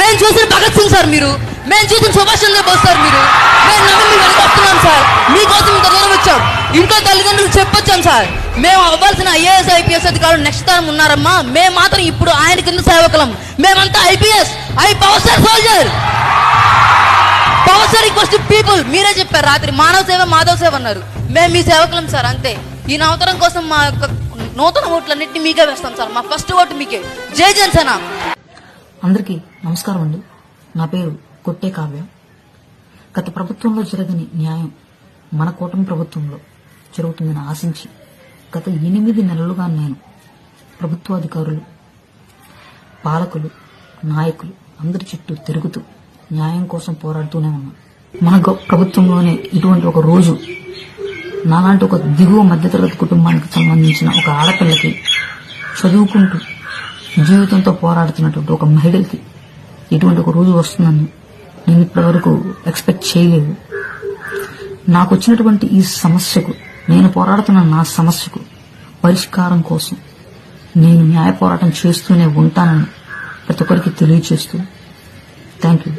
మేము చూసిన భగత్ సింగ్ సార్ మీరు. మేము చూసిన సుభాష్ చంద్రబోస్ సార్ మీరు. మేము నమ్మి వెనక వస్తున్నాం సార్. మీకోసం ఇంత దూరం వచ్చాం. ఇంట్లో తల్లిదండ్రులు చెప్పొచ్చాం సార్. మేము అవ్వాల్సిన ఐఏఎస్ ఐపీఎస్ అధికారులు నెక్స్ట్ స్థానం ఉన్నారమ్మా. మేము మాత్రం ఇప్పుడు ఆయన కింద సేవకులం. మేమంతా IPS. I power sir soldier. Power sir equals people. మీరే చెప్పారు రాత్రి. మానవ సేవ మాధవ సేవ అన్నారు. మేము మీ సేవకులం సార్ అంతే. ఈ నవతరం కోసం మా యొక్క నూతన ఓట్లన్నింటినీ మీకే వేస్తాం సార్. మా ఫస్ట్ ఓటు మీకే. జై జనసేన. అందరికీ నమస్కారం అండి. నా పేరు కొట్టే కావ్య. గత ప్రభుత్వంలో జరగని న్యాయం మన కూటమి ప్రభుత్వంలో జరుగుతుందని ఆశించి గత ఎనిమిది నెలలుగా నేను ప్రభుత్వాధికారులు పాలకులు నాయకులు అందరి చుట్టూ తిరుగుతూ న్యాయం కోసం పోరాడుతూనే ఉన్నాను మన ప్రభుత్వంలోనే ఇటువంటి ఒక రోజు నాలాంటి ఒక దిగువ మధ్యతరగతి కుటుంబానికి సంబంధించిన ఒక ఆడపిల్లకి చదువుకుంటూ జీవితంతో పోరాడుతున్నటువంటి ఒక మహిళకి ఇటువంటి ఒక రోజు వస్తుందని నేను ఇప్పటివరకు ఎక్స్పెక్ట్ చేయలేదు. నాకు వచ్చినటువంటి ఈ సమస్యకు నేను పోరాడుతున్న నా సమస్యకు పరిష్కారం కోసం నేను న్యాయ పోరాటం చేస్తూనే ఉంటానని ప్రతి ఒక్కరికి తెలియజేస్తూ థ్యాంక్ యూ